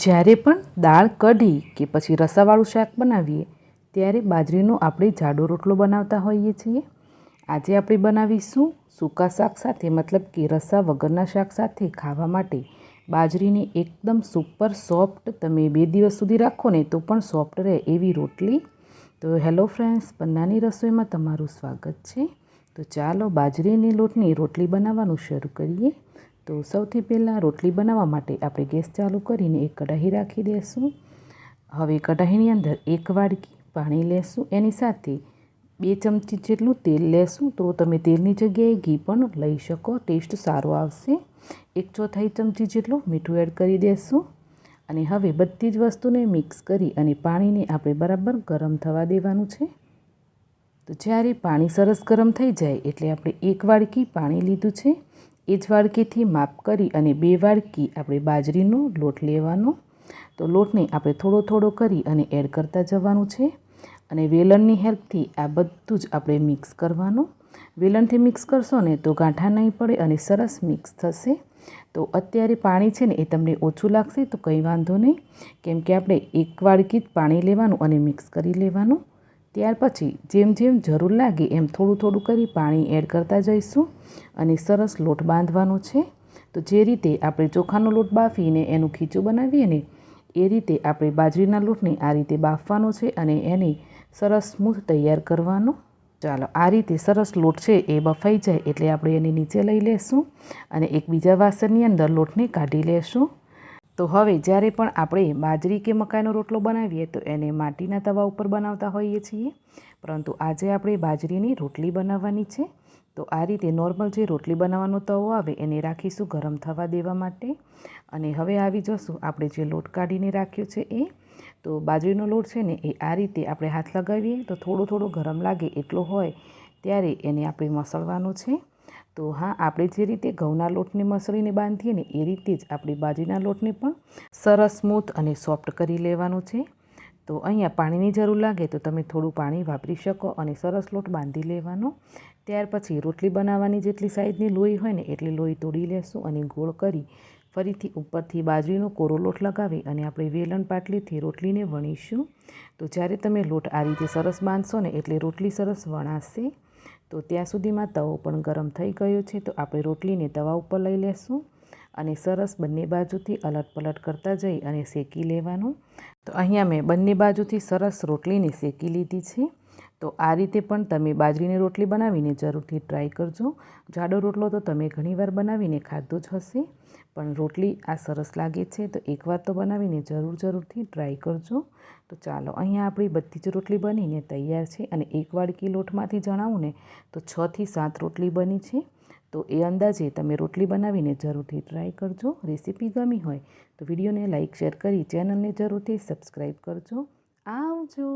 જ્યારે પણ દાળ કઢી કે પછી રસાવાળું શાક બનાવીએ, ત્યારે બાજરીનો આપણે જાડો રોટલો બનાવતા હોઈએ છીએ. આજે આપણે બનાવીશું સૂકા શાક સાથે, મતલબ કે રસા વગરના શાક સાથે ખાવા માટે. બાજરીને એકદમ સુપર સોફ્ટ તમે બે દિવસ સુધી રાખો ને તો પણ સોફ્ટ રહે એવી રોટલી. તો હેલો ફ્રેન્ડ્સ પન્નાની રસોઈમાં તમારું સ્વાગત છે. તો ચાલો બાજરીની લોટની રોટલી બનાવવાનું શરૂ કરીએ. તો સૌથી પહેલાં રોટલી બનાવવા માટે આપણે ગેસ ચાલુ કરીને એક કઢાઈ રાખી દઈશું હવે કઢાઈની અંદર એક વાડકી પાણી લેશું. એની સાથે બે ચમચી જેટલું તેલ લેશું. તો તમે તેલની જગ્યાએ ઘી પણ લઈ શકો. ટેસ્ટ સારો આવશે. એક ચોથાઈ ચમચી જેટલું મીઠું એડ કરી દેશું. અને હવે બધી જ વસ્તુને મિક્સ કરી અને પાણીને આપણે બરાબર ગરમ થવા દેવાનું છે. તો જ્યારે પાણી સરસ ગરમ થઈ જાય એટલે આપણે એક વાડકી પાણી લીધું છે. એ જ વાડકીથી માપ કરી અને બે વાડકી આપણે બાજરીનો લોટ લેવાનો. તો લોટને આપણે થોડો થોડો કરી અને એડ કરતા જવાનું છે. અને વેલણની હેલ્પથી આ બધું જ આપણે મિક્સ કરવાનું. વેલણથી મિક્સ કરશો ને તો ગાંઠા નહીં પડે અને સરસ મિક્સ થશે. તો અત્યારે પાણી છે ને એ તમને ઓછું લાગશે તો કંઈ વાંધો નહીં. કેમ કે આપણે એક વાડકી જ પાણી લેવાનું અને મિક્સ કરી લેવાનું. ત્યાર પછી જેમ જેમ જરૂર લાગે એમ થોડું થોડું કરી પાણી એડ કરતા જઈશું અને સરસ લોટ બાંધવાનો છે. તો જે રીતે આપણે ચોખાનો લોટ બાફીને એનું ખીચું બનાવીએ ને એ રીતે આપણે બાજરીના લોટને આ રીતે બાફવાનો છે અને એને સરસ સ્મૂથ તૈયાર કરવાનો. ચાલો, આ રીતે સરસ લોટ છે એ બફાઈ જાય એટલે આપણે એને નીચે લઈ લેશું અને એક બીજા વાસણની અંદર લોટને કાઢી લેશું. તો હવે જ્યારે પણ આપણે બાજરી કે મકાઈનો રોટલો બનાવીએ તો એને માટીના તવા ઉપર બનાવતા હોઈએ છીએ. પરંતુ આજે આપણે બાજરીની રોટલી બનાવવાની છે. તો આ રીતે નોર્મલ જે રોટલી બનાવવાનો તવો આવે એને રાખીશું ગરમ થવા દેવા માટે. અને હવે આવી જશું આપણે જે લોટ કાઢીને રાખ્યો છે એ. તો બાજરીનો લોટ છે ને એ આ રીતે આપણે હાથ લગાવીએ તો થોડો થોડો ગરમ લાગે એટલો હોય ત્યારે એને આપણે મસળવાનો છે. તો હા, આપણે જે રીતે ઘઉંના લોટને મસળીને બાંધીએ ને, એ રીતે જ આપણી બાજરીના લોટને પણ સરસ સ્મૂથ અને સોફ્ટ કરી લેવાનો છે. તો અહીંયા પાણીની જરૂર લાગે તો તમે થોડું પાણી વાપરી શકો અને સરસ લોટ બાંધી લેવાનો. ત્યાર પછી રોટલી બનાવવાની જેટલી સાઈઝની લોહી હોય ને, એટલી લોહી તોડી લેશું અને ગોળ કરી ફરીથી ઉપરથી બાજરીનો કોરો લોટ લગાવી અને આપણે વેલણ પાટલીથી રોટલીને વણીશું. તો જ્યારે તમે લોટ આ રીતે સરસ બાંધશો ને, એટલે રોટલી સરસ વણાશે. તો ત્યાં સુધીમાં તવો પણ ગરમ થઈ ગયો છે, તો આપણે રોટલીને તવા ઉપર લઈ લેશું અને સરસ બંને બાજુથી અલટ પલટ કરતા જઈ અને શેકી લેવાનું. તો અહીંયા મેં બંને બાજુથી સરસ રોટલીને શેકી લીધી છે. તો આ રીતે પણ તમે બાજરીની રોટલી બનાવીને જરૂરથી ટ્રાય કરજો. જાડો રોટલો તો તમે ઘણીવાર બનાવીને ખાધો જ હશે, પણ રોટલી આ સરસ લાગે છે તો એકવાર તો બનાવીને જરૂર જરૂરથી ટ્રાય કરજો. તો ચાલો, અહીંયા આપણી બધી જ રોટલી બનીને તૈયાર છે અને એક વાડકી લોટમાંથી જણાવું ને તો છથી સાત રોટલી બની છે. તો એ અંદાજે તમે રોટલી બનાવીને જરૂરથી ટ્રાય કરજો. રેસીપી ગમી હોય તો વિડીયોને લાઇક શેર કરી ચેનલને જરૂરથી સબસ્ક્રાઈબ કરજો. આવજો!